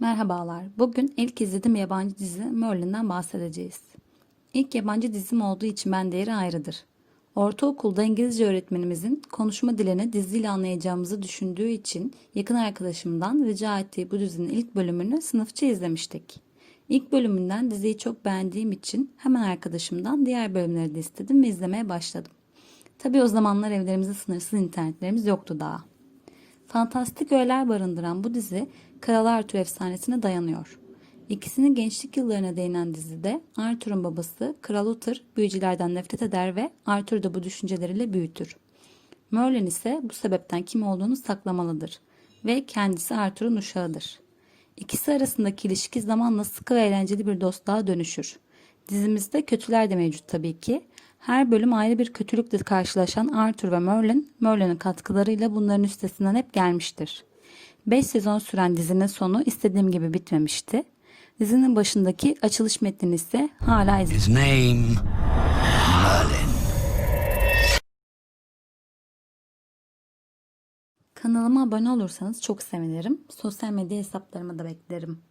Merhabalar. Bugün ilk izlediğim yabancı dizi Merlin'den bahsedeceğiz. İlk yabancı dizim olduğu için ben değeri ayrıdır. Ortaokulda İngilizce öğretmenimizin konuşma dilini diziyle anlayacağımızı düşündüğü için yakın arkadaşımdan rica ettiği bu dizinin ilk bölümünü sınıfça izlemiştik. İlk bölümünden diziyi çok beğendiğim için hemen arkadaşımdan diğer bölümleri de istedim ve izlemeye başladım. Tabii o zamanlar evlerimizde sınırsız internetlerimiz yoktu daha. Fantastik öğeler barındıran bu dizi Kral Arthur efsanesine dayanıyor. İkisinin gençlik yıllarına değinen dizide Arthur'un babası Kral Uther büyücülerden nefret eder ve Arthur'u da bu düşünceleriyle büyütür. Merlin ise bu sebepten kim olduğunu saklamalıdır ve kendisi Arthur'un uşağıdır. İkisi arasındaki ilişki zamanla sıkı ve eğlenceli bir dostluğa dönüşür. Dizimizde kötüler de mevcut tabii ki. Her bölüm ayrı bir kötülükle karşılaşan Arthur ve Merlin, Merlin'in katkılarıyla bunların üstesinden hep gelmiştir. 5 sezon süren dizinin sonu istediğim gibi bitmemişti. Dizinin başındaki açılış metnini ise hala izliyorum. Kanalıma abone olursanız çok sevinirim. Sosyal medya hesaplarıma da beklerim.